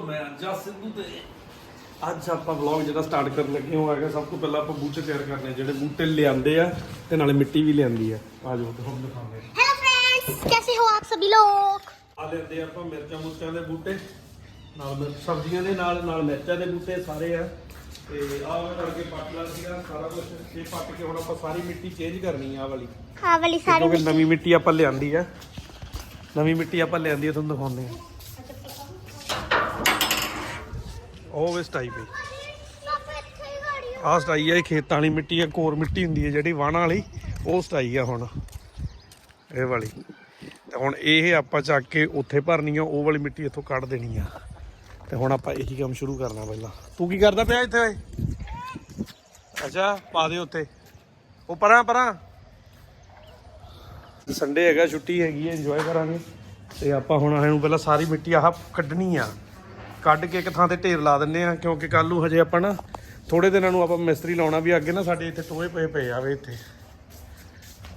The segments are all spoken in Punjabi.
ਮੈਂ ਜਸ ਸਿੱਧੂ ਤੇ ਅੱਜ ਆਪਾਂ ਵਲੌਗ ਜਿਹੜਾ ਸਟਾਰਟ ਕਰਨ ਲੱਗੇ ਹਾਂ ਉਹ ਹੈਗਾ ਸਭ ਤੋਂ ਪਹਿਲਾਂ ਆਪਾਂ ਬੂਟੇ ਤਿਆਰ ਕਰਨੇ ਆ, ਜਿਹੜੇ ਬੂਟੇ ਲਿਆਂਦੇ ਆ ਤੇ ਨਾਲੇ ਮਿੱਟੀ ਵੀ ਲਿਆਂਦੀ ਆ ਆ ਜਾਓ ਤੇ ਹੁਣ ਦਿਖਾਉਂਦੇ ਆ हेलो फ्रेंड्स कैसे हो आप सभी लोग ਆ ਲੈਂਦੇ ਆਪਾਂ ਮਿਰਚਾਂ ਮੁਰਚਾਂ ਦੇ ਬੂਟੇ ਨਾਲ ਮਿਰਚ ਸਬਜ਼ੀਆਂ ਦੇ ਨਾਲ ਨਾਲ ਮਿਰਚਾਂ ਦੇ ਬੂਟੇ ਸਾਰੇ ਆ ਤੇ ਆਹ ਵਾਲਾ ਕਰਕੇ ਪੱਟ ਲਾ ਸੀਗਾ ਸਾਰਾ ਕੁਝ ਇਹ ਪੱਟ ਕੇ ਹੁਣ ਆਪਾਂ ਸਾਰੀ ਮਿੱਟੀ ਚੇਂਜ ਕਰਨੀ ਆ ਆਹ ਵਾਲੀ हाँ वाली सारी ਕਿਉਂਕਿ ਨਵੀਂ ਮਿੱਟੀ ਆਪਾਂ ਲਿਆਂਦੀ ਆ ਨਵੀਂ ਮਿੱਟੀ ਆਪਾਂ ਲਿਆਂਦੀ ਆ ਤੁਹਾਨੂੰ ਦਿਖਾਉਂਦੇ ਆ ਉਹ ਵੇ ਸਟਾਈ ਪਈ। ਆਹ ਸਟਾਈ ਆ, ਇਹ ਖੇਤਾਂ ਵਾਲੀ ਮਿੱਟੀ ਆ, ਕੋਰ ਮਿੱਟੀ ਹੁੰਦੀ ਹੈ ਜਿਹੜੀ ਵਾਹਣ ਵਾਲੀ, ਉਹ ਸਟਾਈ ਆ ਹੁਣ, ਇਹ ਵਾਲੀ। ਤੇ ਹੁਣ ਇਹ ਆਪਾਂ ਚੱਕ ਕੇ ਉੱਥੇ ਭਰਨੀ ਆ, ਉਹ ਵਾਲੀ ਮਿੱਟੀ ਇੱਥੋਂ ਕੱਢ ਦੇਣੀ ਆ। ਤੇ ਹੁਣ ਆਪਾਂ ਇਹੀ ਕੰਮ ਸ਼ੁਰੂ ਕਰਨਾ ਪਹਿਲਾਂ। ਤੂੰ ਕੀ ਕਰਦਾ ਪਿਆ ਇੱਥੇ ਓਏ? ਅੱਛਾ, ਪਾ ਦੇ ਉੱਤੇ। ਉਹ ਪਰਾਂ ਪਰਾਂ। ਸੰਡੇ ਹੈਗਾ, ਛੁੱਟੀ ਹੈਗੀ ਹੈ ਇੰਜੋਏ ਕਰਾਂਗੇ। ਤੇ ਆਪਾਂ ਹੁਣ ਇਹਨੂੰ ਪਹਿਲਾਂ ਸਾਰੀ ਮਿੱਟੀ ਆਹ ਕੱਢਣੀ ਆ। ਕੱਢ ਕੇ ਇੱਕ ਥਾਂ ਤੇ ਢੇਰ ਲਾ ਦਿੰਨੇ ਆ ਕਿਉਂਕਿ ਕੱਲ ਨੂੰ ਹਜੇ ਆਪਾਂ ਨਾ ਥੋੜੇ ਦਿਨਾਂ ਨੂੰ ਆਪਾਂ ਮਿਸਤਰੀ ਲਾਉਣਾ ਵੀ ਅੱਗੇ ਨਾ ਸਾਡੇ ਇੱਥੇ ਟੋਏ ਪਏ ਪਏ ਆਵੇ ਇੱਥੇ।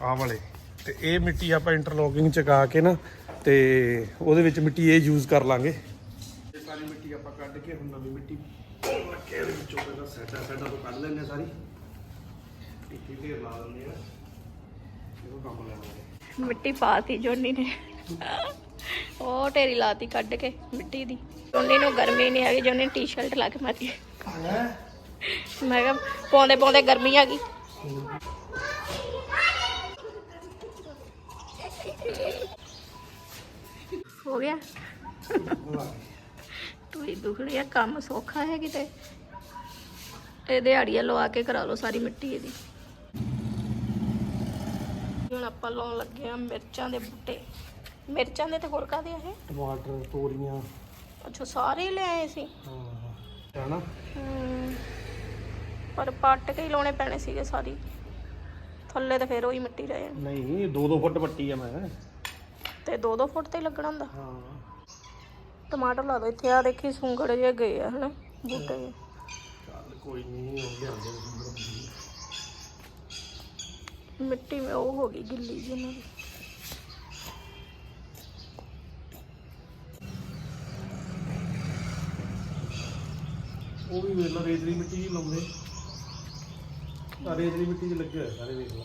ਆਹ ਵਾਲੇ। ਤੇ ਇਹ ਮਿੱਟੀ ਆਪਾਂ ਇੰਟਰਲੋਕਿੰਗ ਚਕਾ ਕੇ ਨਾ, ਤੇ ਉਹਦੇ ਵਿੱਚ ਮਿੱਟੀ ਇਹ ਯੂਜ਼ ਕਰ ਲਾਂਗੇ। ਇਹ ਸਾਰੀ ਮਿੱਟੀ ਆਪਾਂ ਕੱਢ ਕੇ ਹੁਣ ਨਵੀਂ ਮਿੱਟੀ ਰੱਖੇ ਉਹਦੇ ਵਿੱਚੋਂ ਪਹਿਲਾਂ ਸੈਟਾ ਸੈਟਾ ਤੋਂ ਕੱਢ ਲੈਂਦੇ ਸਾਰੀ। ਇੱਥੇ ਢੇਰ ਲਾ ਦਿੰਦੇ ਆ ਇਹੋ ਕੰਮ ਲੈਣਾ ਮਿੱਟੀ ਪਾਤੀ ਜੋਨੀ ਨੇ। ਉਹ ਢੇਰੀ ਲਾਤੀ ਕੱਢ ਕੇ ਮਿੱਟੀ ਦੀ। ਜੋਨੀ ਨੂੰ ਗਰਮੀ ਨਹੀਂ ਹੈਗੀ ਜੋਨੀ ਟੀ-ਸ਼ਰਟ ਲਾ ਕੇ ਮਾਰੀ। ਮੈਂ ਕਿਹਾ ਪਾਉਂਦੇ ਪਾਉਂਦੇ ਗਰਮੀ ਆ ਗਈ। ਹੋ ਗਿਆ। ਤੂੰ ਹੀ ਦੁਖ ਆ, ਕੰਮ ਸੌਖਾ ਹੈ ਕਿਤੇ। ਇਹ ਦਿਹਾੜੀਆਂ ਲਵਾ ਕੇ ਕਰਾ ਲਓ ਸਾਰੀ ਮਿੱਟੀ ਇਹਦੀ। ਹੁਣ ਆਪਾਂ ਲਾਉਣ ਲੱਗੇ ਆ ਮਿਰਚਾਂ ਦੇ ਬੂਟੇ। ਮਿਰਚਾਂ ਦੇ ਤੇ ਹੋਰ ਕਾਦੇ ਆ ਇਹ? ਟਮਾਟਰ ਤੋਰੀਆਂ। ਅੱਛਾ ਸਾਰੇ ਲੈ ਆਏ ਸੀ? ਹਾਂ ਹਨਾ ਹਮ, ਪਰ ਪੱਟ ਕੇ ਹੀ ਲਾਉਣੇ ਪੈਣੇ ਸੀਗੇ ਸਾਰੀ। ਥੱਲੇ ਤੇ ਫੇਰ ਉਹੀ ਮਿੱਟੀ ਰਹੇ ਨਹੀਂ 2-2 ਫੁੱਟ ਪੱਟੀ ਆ ਮੈਂ। ਤੇ 2-2 ਫੁੱਟ ਤੇ ਹੀ ਲੱਗਣਾ ਹੁੰਦਾ? ਹਾਂ। ਟਮਾਟਰ ਲਾ ਦੋ ਇੱਥੇ ਆ ਦੇਖੀ ਸੁੰਗੜ ਜੇ ਗਏ ਆ ਹਨਾ? ਬੂਟੇ। ਜਿਹੇ। ਚੱਲ ਕੋਈ ਨਹੀਂ ਉਹ ਲਿਆਂਦੇ ਮਿੱਟੀ ਮੇ ਉਹ ਹੋ ਗਈ ਗਿੱਲੀ ਜਿਹੀ ਉਹਨਾਂ ਦੀ। ਉਹ ਵੀ ਵੇਖ ਲਾ ਰੇਤਲੀ ਮਿੱਟੀ ਹੀ ਲਾਉਂਦੇ। ਆ ਰੇਤਲੀ ਮਿੱਟੀ 'ਚ ਲੱਗੇ ਹੋਏ ਸਾਰੇ ਵੇਖ ਲਾ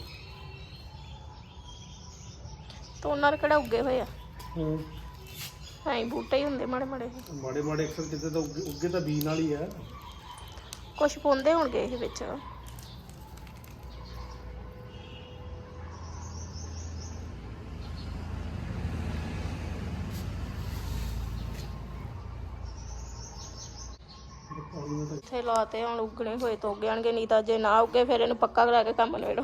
ਤਾਂ ਦੇ ਕਿਹੜਾ ਉੱਗੇ ਹੋਏ ਆ? ਹੂੰ। ਐਂ ਹੀ ਬੂਟੇ ਹੀ ਹੁੰਦੇ ਮਾੜੇ ਮਾੜੇ। ਮਾੜੇ ਮਾੜੇ ਅਕਸਰ ਕਿਤੇ ਤਾਂ ਉੱਗੇ ਉੱਗੇ ਤਾਂ ਬੀਜ ਨਾਲ ਹੀ ਆ। ਕੁਝ ਪਾਉਂਦੇ ਹੋਣਗੇ ਇਹ ਵਿੱਚ। ਇੱਥੇ ਲਾਤੇ ਹੁਣ ਉੱਗਣੇ ਹੋਏ ਤਾਂ ਉੱਗ ਜਾਣਗੇ ਨਹੀਂ ਤਾਂ ਜੇ ਨਾ ਉੱਗੇ ਫਿਰ ਇਹਨੂੰ ਪੱਕਾ ਕਰਾ ਕੇ ਕੰਮ ਨਵੇੜੋ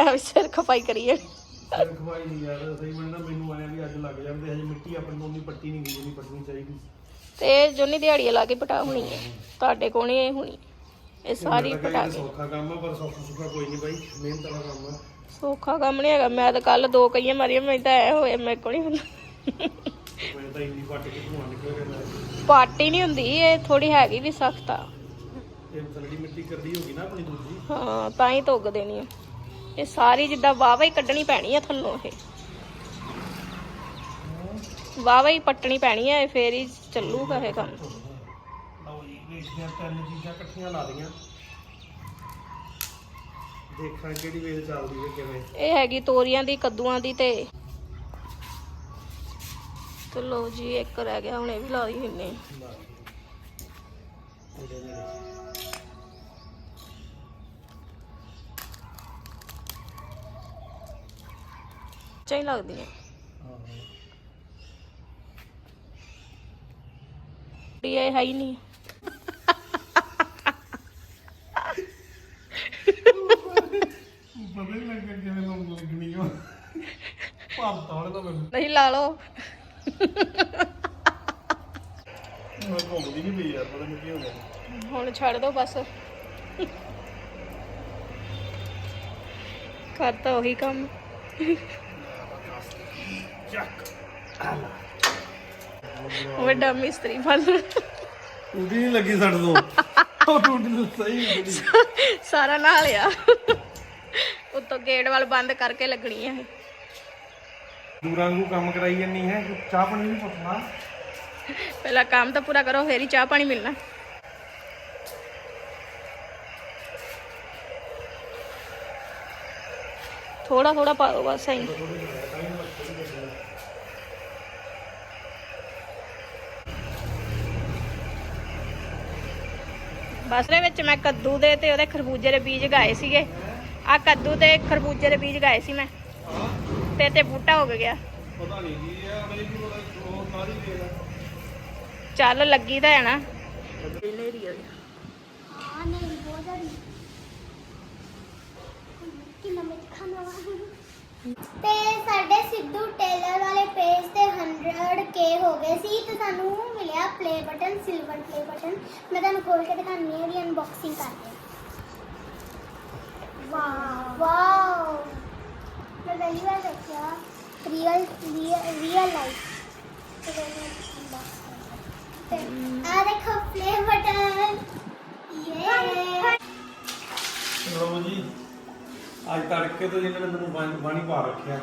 ਐਵੇਂ ਸਿਰ ਖਪਾਈ ਕਰੀਏ। ਸਿਰ ਖਵਾਈ ਨਹੀਂ ਯਾਰ ਸਹੀ ਬਣਨਾ ਮੈਨੂੰ ਆਇਆ ਵੀ ਅੱਜ ਲੱਗ ਜਾਂਦੇ ਹਜੇ ਮਿੱਟੀ ਆਪਣੀ ਤੋਂ ਨਹੀਂ ਪੱਟੀ ਨਹੀਂ ਗਈ ਜਿੰਨੀ ਪੱਟਣੀ ਚਾਹੀਦੀ। ਤੇ ਜੋਨੀ ਦਿਹਾੜੀ ਲਾ ਕੇ ਪਟਾ ਹੋਣੀ ਹੈ। ਤੁਹਾਡੇ ਕੋਲ ਨਹੀਂ ਇਹ ਹੋਣੀ। ਇਹ ਸਾਰੀ ਪਟਾ ਕੇ। ਸੌਖਾ ਕੰਮ ਆ ਪਰ ਸੌਖਾ ਸੁਖਾ ਕੋਈ ਨਹੀਂ ਬਾਈ ਮਿਹਨਤ ਵਾਲਾ ਕੰਮ ਆ। ਸੌਖਾ ਕੰਮ ਨਹੀਂ ਹੈਗਾ ਮੈਂ ਤਾਂ ਕੱਲ ਦੋ ਕਈਆਂ ਮਾਰੀਆਂ ਮੈਂ ਤਾਂ ਐ ਹੋਏ ਮੇਰੇ ਕੋਲ ਨਹੀਂ ਹੁੰਦਾ। ਮੈਂ ਤਾਂ ਇੰਨੀ ਪੱਟ ਕੇ ਧੂਆਂ ਨਿਕਲ ਗਿਆ ਪਾਟੀ ਨਹੀਂ ਹੁੰਦੀ ਇਹ ਥੋੜੀ ਹੈਗੀ ਵੀ ਸਖਤ ਆ। ਇਹ ਥੱਲੜੀ ਮਿੱਟੀ ਕਰਦੀ ਹੋਗੀ ਨਾ ਆਪਣੀ ਦੂਜੀ। ਹਾਂ ਤਾਂ ਹੀ ਧੁੱਗ ਦੇਣੀ ਆ। ਇਹ ਸਾਰੀ ਜਿੱਦਾਂ ਵਾਵਾ ਹੀ ਕੱਢਣੀ ਪੈਣੀ ਆ ਥੱਲੋਂ ਇਹ। ਵਾਵਾ ਹੀ ਪੱਟਣੀ ਪੈਣੀ ਆ ਇਹ ਫੇਰ ਹੀ ਚੱਲੂਗਾ ਇਹ ਕੰਮ। ਲਓ ਜੀ ਵੇਚਦੀਆਂ ਤਿੰਨ ਚੀਜ਼ਾਂ ਇਕੱਠੀਆਂ ਲਾ ਦੀਆਂ ਦੇਖਾਂ ਕਿਹੜੀ ਵੇਲ ਚੱਲਦੀ ਹੈ ਕਿਵੇਂ। ਇਹ ਹੈਗੀ ਤੋਰੀਆਂ ਦੀ ਕੱਦੂਆਂ ਦੀ ਤੇ ਤੇ ਲੋ ਜੀ ਇੱਕ ਰਹਿ ਗਿਆ ਹੁਣ ਇਹ ਵੀ ਲਾ ਦੀ ਨਾਲ। ਚਾਹੀ ਆਹੋ। ਵੀ ਇਹ ਹੈ ਹੀ ਨਹੀਂ ਨਹੀਂ ਲਾ ਲਓ ਮੈਂ ਘੁੰਮਦੀ ਨਹੀਂ ਪਈ ਯਾਰ ਪਤਾ ਨਹੀਂ ਕੀ ਹੋ ਗਿਆ। ਹੁਣ ਛੱਡ ਦੋ ਬਸ। ਕਰਤਾ ਉਹੀ ਕੰਮ। ਚੱਕ। ਵੱਡਾ ਮਿਸਤਰੀ ਬਣ। ਉਹਦੀ ਨਹੀਂ ਲੱਗੀ ਉਹ ਟੂਟੀ ਸਹੀ ਸਾਰਾ ਨਾਲ ਲਿਆ ਉੱਤੋਂ ਗੇਟ ਵੱਲ ਬੰਦ ਕਰਕੇ ਲੱਗਣੀ ਹੈ ਇਹ ਦੂਰਾਂ ਨੂੰ ਕੰਮ ਕਰਾਈ ਜੰਨੀ ਹੈ ਚਾਹ ਪਾਣੀ ਨਹੀਂ ਪੁੱਛਣਾ ਪਹਿਲਾਂ ਕੰਮ ਤਾਂ ਪੂਰਾ ਕਰੋ, ਫੇਰ ਹੀ ਚਾਹ ਪਾਣੀ ਮਿਲਣਾ। ਥੋੜਾ ਥੋੜਾ ਪਾ ਦੋ ਬਸ, ਐਂ। ਬਸ ਦੇ ਵਿੱਚ ਮੈਂ ਕੱਦੂ ਦੇ ਤੇ ਉਹਦੇ ਖਰਬੂਜੇ ਦੇ ਬੀਜ ਗਾਏ ਸੀਗੇ। ਆ ਕੱਦੂ ਤੇ ਖਰਬੂਜੇ ਦੇ ਬੀਜ ਗਾਏ ਸੀ ਮੈਂ। ਤੇ ਤੇ ਬੂਟਾ ਹੋ ਗਿਆ। ਪਤਾ ਨਹੀਂ ਜੀ ਇਹ ਅਗਲੇ ਦੀ ਉਹ ਸਾਰੀ ਦੇ ਚੱਲ ਲੱਗੀ ਤਾਂ ਹੈ ਨਾ। ਆ ਨਹੀਂ ਬਹੁਤ ਜ਼ਿਆਦਾ ਕਿੰਨਾ ਮੈਂ ਖਾਣਾ ਵਾ ਤੇ ਸਾਡੇ ਸਿੱਧੂ ਟੇਲਰ ਵਾਲੇ ਪੇਜ ਤੇ 100k ਹੋ ਗਏ ਸੀ ਤੇ ਸਾਨੂੰ ਮਿਲਿਆ play button silver play button ਮੈਂ ਤੁਹਾਨੂੰ ਖੋਲ ਕੇ ਦਿਖਾਉਂਦੀ ਹਾਂ ਇਹਦੀ ਅਨਬਾਕਸਿੰਗ ਕਰਦੇ ਵਾਓ ਵਾਓ ਮੈਂ ਪਹਿਲੀ ਵਾਰ ਦੇਖਿਆ ਰੀਅਲ ਰੀਅਲ ਲਾਈਫ ਤੇ ਆ ਦੇਖੋ ਪਲੇ ਬਟਨ ਯੇ ਲਓ ਜੀ ਅੱਜ ਤੜਕੇ ਤੋਂ ਇਹਨਾਂ ਨੇ ਮੈਨੂੰ ਬਾਣੀ ਬਾਣੀ ਪਾ ਰੱਖਿਆ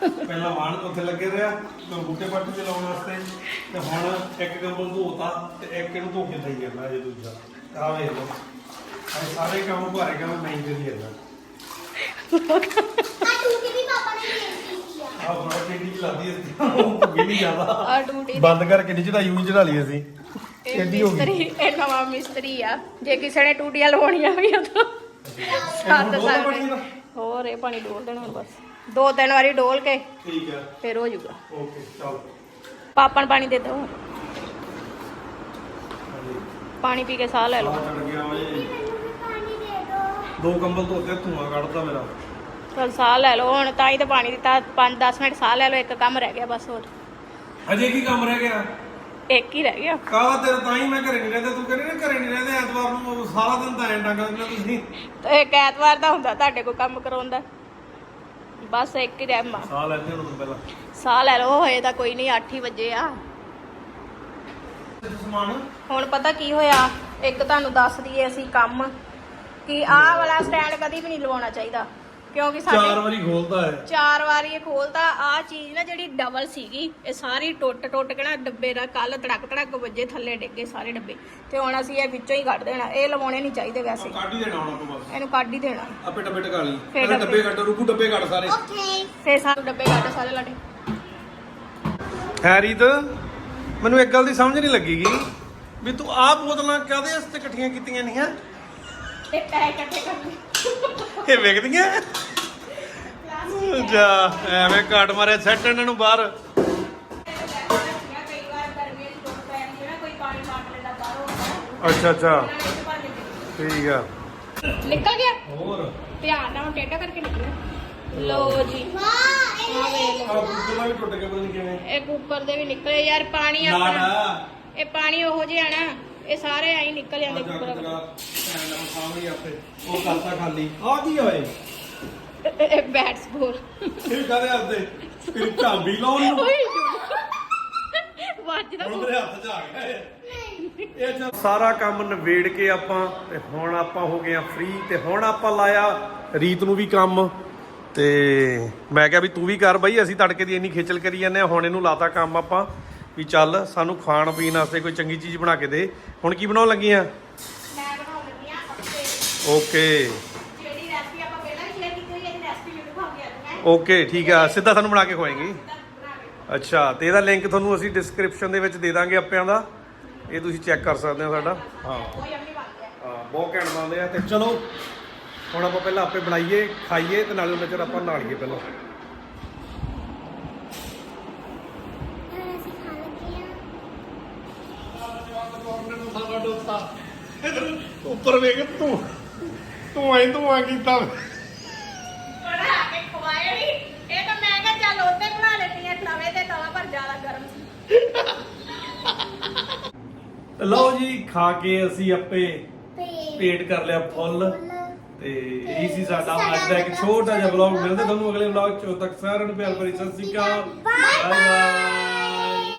ਪਹਿਲਾਂ ਵਾਣ ਉੱਥੇ ਲੱਗੇ ਰਿਹਾ ਤੇ ਬੂਟੇ ਪੱਟ ਕੇ ਲਾਉਣ ਵਾਸਤੇ ਤੇ ਹੁਣ ਇੱਕ ਕੰਬਲ ਧੋਤਾ ਤੇ ਇੱਕ ਇਹਨੂੰ ਧੋ ਕੇ ਦੇਈ ਜਾਂਦਾ ਜੇ ਦੂਜਾ ਆ ਵੇਖ ਲਓ ਇਹ ਸਾਰੇ ਕੰਮ ਭਾਰੇ ਕੰਮ ਮੈਂ ਹੀ ਕਰੀ ਜਾਂਦਾ ਕਿੰਨੀ ਅਸੀਂ ਵੀ ਨਹੀਂ ਜ਼ਿਆਦਾ। ਆ ਬੰਦ ਕਰਕੇ ਨਹੀਂ ਚੜਾਈ ਚੜਾ ਲਈ ਅਸੀਂ। ਐਡੀ ਹੋ ਗਈ? ਮਿਸਤਰੀ ਇਹ ਨਵਾਂ ਮਿਸਤਰੀ ਆ। ਜੇ ਕਿਸੇ ਨੇ ਟੂਟੀਆਂ ਲਵਾਉਣੀਆਂ ਵੀ ਆ ਤਾਂ ਦਾ? ਹੋਰ ਇਹ ਪਾਣੀ ਡੋਲ ਦੇਣਾ ਹੁਣ ਬਸ। ਦੋ ਤਿੰਨ ਵਾਰੀ ਡੋਲ ਕੇ ਠੀਕ ਹੈ ਫਿਰ ਹੋ ਜਾਊਗਾ। ਓਕੇ ਚਲ। ਪਾਪਾ ਨੂੰ ਪਾਣੀ ਦੇ ਦਿਓ। ਪਾਣੀ ਪੀ ਕੇ ਸਾਹ ਲੈ ਲਓ। ਚੜ ਗਿਆ ਓਏ। ਦੋ ਕੰਬਲ ਧੋਤੇ ਧੂਆਂ ਕੱਢਦਾ ਮੇਰਾ। ਚਲ ਸਾਹ ਲੈ ਲਓ ਹੁਣ ਤਾਂ ਹੀ ਤਾਂ ਪਾਣੀ ਦਿੱਤਾ 5-10 ਮਿੰਟ ਸਾਹ ਲੈ ਲਓ ਇੱਕ ਕੰਮ ਰਹਿ ਗਿਆ ਬਸ ਹੋਰ। ਅਜੇ ਕੀ ਕੰਮ ਰਹਿ ਗਿਆ? ਇੱਕ ਹੀ ਰਹਿ ਗਿਆ। ਕਾਹਦਾ ਤੇਰਾ? ਤਾਂ ਹੀ ਮੈਂ ਘਰੇ ਨਹੀਂ ਰਹਿੰਦਾ ਤੂੰ ਕਹਿੰਦੀ ਨਾ ਘਰੇ ਨਹੀਂ ਰਹਿੰਦੇ ਐਤਵਾਰ ਨੂੰ ਸਾਰਾ ਦਿਨ ਤਾਂ ਐਂ ਡੰਗਾ ਦਿੰਦੇ ਤੁਸੀਂ। ਤੇ ਇੱਕ ਐਤਵਾਰ ਦਾ ਹੁੰਦਾ ਤੁਹਾਡੇ ਕੋਲ ਕੰਮ ਕਰਾਉਣ ਦਾ। ਬਸ ਇੱਕ ਹੀ ਰਹਿ ਮਾ ਸਾਹ ਲੈਂਦੇ ਹੁਣ ਤੂੰ ਪਹਿਲਾਂ। ਸਾਹ ਲੈ ਲਓ ਹੋਏ ਤਾਂ ਕੋਈ ਨਹੀਂ 8 ਹੀ ਵਜੇ ਆ। ਸਮਾਨ? ਹੁਣ ਪਤਾ ਕੀ ਹੋਇਆ? ਇੱਕ ਤੁਹਾਨੂੰ ਦੱਸ ਦਈਏ ਅਸੀਂ ਕੰਮ ਕਿ ਆਹ ਵਾਲਾ ਸਟੈਂਡ ਕਦੀ ਵੀ ਨਹੀਂ ਲਵਾਉਣਾ ਚਾਹੀਦਾ। ਕਿਉਂਕਿ ਚਾਰ ਸਾਡੇ ਵਾਰੀ ਖੋਲਦਾ ਹੈ ਚਾਰ ਵਾਰੀ ਇਹ ਖੋਲਦਾ। ਆ ਚੀਜ਼ ਨਾ ਜਿਹੜੀ ਡਬਲ ਸੀਗੀ ਇਹ ਸਾਰੀ ਟੁੱਟ ਟੁੱਟ ਕੇ ਨਾ ਡੱਬੇ ਦਾ ਕੱਲ ਧੜਕ ਧੜਕ ਵੱਜੇ ਥੱਲੇ ਡਿੱਗੇ ਸਾਰੇ ਡੱਬੇ। ਤੇ ਹੁਣ ਅਸੀਂ ਇਹ ਵਿੱਚੋਂ ਹੀ ਕੱਢ ਦੇਣਾ। ਇਹ ਲਵਾਉਣੇ ਨਹੀਂ ਚਾਹੀਦੇ ਵੈਸੇ। ਕੱਢ ਹੀ ਦੇਣਾ ਹੁਣ ਆਪਾਂ ਬਸ। ਇਹਨੂੰ ਕੱਢ ਹੀ ਦੇਣਾ। ਆਪੇ ਡੱਬੇ ਟਕਾ ਲਈ। ਫੇਰ ਪਹਿਲਾਂ ਡੱਬੇ। ਕੱਢ ਰੁਕੂ ਡੱਬੇ ਕੱਢ ਸਾਰੇ। ਓਕੇ। ਫੇਰ ਸਾਨੂੰ ਡੱਬੇ ਕੱਢ ਸਾਰੇ ਲਾਡੇ। ਹੈਰੀਤ ਮੈਨੂੰ ਇੱਕ ਗੱਲ ਦੀ ਸਮਝ ਨਹੀਂ ਲੱਗੀਗੀ ਵੀ ਤੂੰ ਆਹ ਬੋਤਲਾਂ ਕਾਹਦੇ ਵਾਸਤੇ ਇਕੱਠੀਆਂ ਕੀਤੀਆਂ ਨਹੀਂ ਹੈ ਤੇ ਪੈਸੇ ਇਕੱਠੇ ਕਰਨੇ। ਇਹ ਵੇਖਦੀਆਂ? ਜਾ ਐਵੇਂ ਕਾਟ ਮਾਰਿਆ ਸੈੱਟ ਇਹਨਾਂ ਨੂੰ ਬਾਹਰ। ਅੱਛਾ ਅੱਛਾ। ਠੀਕ ਆ। ਨਿਕਲ ਗਿਆ? ਹੋਰ। ਧਿਆਨ ਨਾਲ ਟੇਢਾ ਕਰਕੇ ਨਿਕਲਿਆ ਲੋ ਜੀ। ਵਾਹ ਇਹ ਬੁੱਧਲਾ ਵੀ ਟੁੱਟ ਕੇ ਪਤਾ ਨਹੀਂ ਕਿਵੇਂ। ਇਹ ਕੁੱਕਰ ਦੇ ਵੀ ਨਿਕਲੇ। ਯਾਰ ਪਾਣੀ ਨਾ ਆਪਣਾ ਨਾ ਇਹ ਪਾਣੀ ਉਹੋ ਜਿਹਾ ਨਾ ਇਹ ਸਾਰੇ ਐਂ ਨਿਕਲ ਜਾਂਦੇ ਕੁੱਕਰ ਕੇ ਸਾਹਮਣੇ ਆਪੇ ਉਹ ਕਰਤਾ ਖਾਲੀ ਆ ਕੀ ਹੋਏ ਇਹ ਬੈਟ ਇਹ ਕਹਦੇ ਹੱਥਦੇ ਤੇਰੀ ਝਾਂਬੀ ਲਾਉਣ ਨੂੰ ਵੱਜਦਾ ਹੁਣ ਮੇਰੇ ਹੱਥ 'ਚ ਆ ਗਿਆ ਇਹ ਇਹ ਸਾਰਾ ਕੰਮ ਨਵੇੜ ਕੇ ਆਪਾਂ, ਤੇ ਹੁਣ ਆਪਾਂ ਹੋ ਗਏ ਆ ਫ੍ਰੀ ਤੇ ਹੁਣ ਆਪਾਂ ਲਾਇਆ ਰੀਤ ਨੂੰ ਵੀ ਕੰਮ। ਤੇ ਮੈਂ ਕਿਹਾ ਵੀ ਤੂੰ ਵੀ ਕਰ ਬਾਈ, ਅਸੀਂ ਤੜਕੇ ਦੀ ਇੰਨੀ ਖੇਚਲ ਕਰੀ ਜਾਂਦੇ ਆ, ਹੁਣ ਇਹਨੂੰ ਲਾਤਾ ਕੰਮ ਆਪਾਂ, ਵੀ ਚੱਲ ਸਾਨੂੰ ਖਾਣ ਪੀਣ ਵਾਸਤੇ ਕੋਈ ਚੰਗੀ ਚੀਜ਼ ਬਣਾ ਕੇ ਦੇ। ਹੁਣ ਕੀ ਬਣਾਉਣ ਲੱਗੀ ਆ ਮੈਂ ਬਣਾਉਣ ਲੱਗੀ ਆ ਅੱਪੇ ਓਕੇ। ਜਿਹੜੀ ਰੈਸਪੀ ਆਪਾਂ ਪਹਿਲਾਂ ਵੀ ਸ਼ੇਅਰ ਕੀਤੀ ਹੋਈ ਹੈ ਇਹਦੀ ਰੈਸਪੀ ਮੈਨੂੰ ਖਾ ਕੇ ਆਉਂਦੀ ਹੈ? ਓਕੇ ਠੀਕ ਆ। ਸਿੱਧਾ ਤੁਹਾਨੂੰ ਬਣਾ ਕੇ ਖਵਾਏਂਗੇ। ਅੱਛਾ ਤੇ ਇਹਦਾ ਲਿੰਕ ਤੁਹਾਨੂੰ ਅਸੀਂ ਡਿਸਕ੍ਰਿਪਸ਼ਨ ਦੇ ਵਿੱਚ ਦੇ ਦਾਂਗੇ ਆਪਿਆਂ ਦਾ। ਇਹ ਤੁਸੀਂ ਚੈੱਕ ਕਰ ਸਕਦੇ ਹੋ ਸਾਡਾ। ਹਾਂ। ਕੋਈ ਅੰਮੀ ਬਣ ਗਿਆ ਹਾਂ। ਬਹੁਤ ਘੈਂਟ ਬਣਦੇ ਆ। ਤੇ ਚਲੋ ਹੁਣ ਆਪਾਂ ਪਹਿਲਾਂ ਆਪੇ ਬਣਾਈਏ ਖਾਈਏ ਤੇ ਨਾਲੇ ਉਹਨਾਂ ਚਿਰ ਆਪਾਂ ਨਹਾਲੀਏ ਪਹਿਲਾਂ। ਉੱਪਰ ਵੇਖ ਤੂੰ। ਤੂੰ ਐਂ ਤੂੰ ਆ ਕੀਤਾ। ਬਣਾ ਕੇ ਖਵਾਏ ਨਹੀਂ ਇਹ ਤਾਂ ਮੈਂ ਕਿਹਾ ਚੱਲ ਉੱਤੇ ਬਣਾ ਲੈਂਦੀ ਆ ਤਵੇ ਤੇ ਤਵਾ ਪਰ ਜ਼ਿਆਦਾ ਗਰਮ ਸੀ। ਲਓ ਜੀ ਖਾ ਕੇ ਅਸੀਂ ਆਪੇ ਪੇਟ। ਕਰ ਲਿਆ ਫੁੱਲ। ਫੁੱਲ। ਤੇ ਇਹ ਸੀ ਸਾਡਾ ਅੱਜ ਦਾ ਇੱਕ ਛੋਟਾ ਜਿਹਾ ਵਲੌਗ ਮਿਲਦੇ ਤੁਹਾਨੂੰ ਅਗਲੇ ਵਲੌਗ ਚ। ਉਦੋਂ ਤੱਕ ਸਾਰਿਆਂ ਨੂੰ ਪਿਆਰ ਭਰੀ ਸਤਿ ਸ਼੍ਰੀ ਅਕਾਲ। Bye bye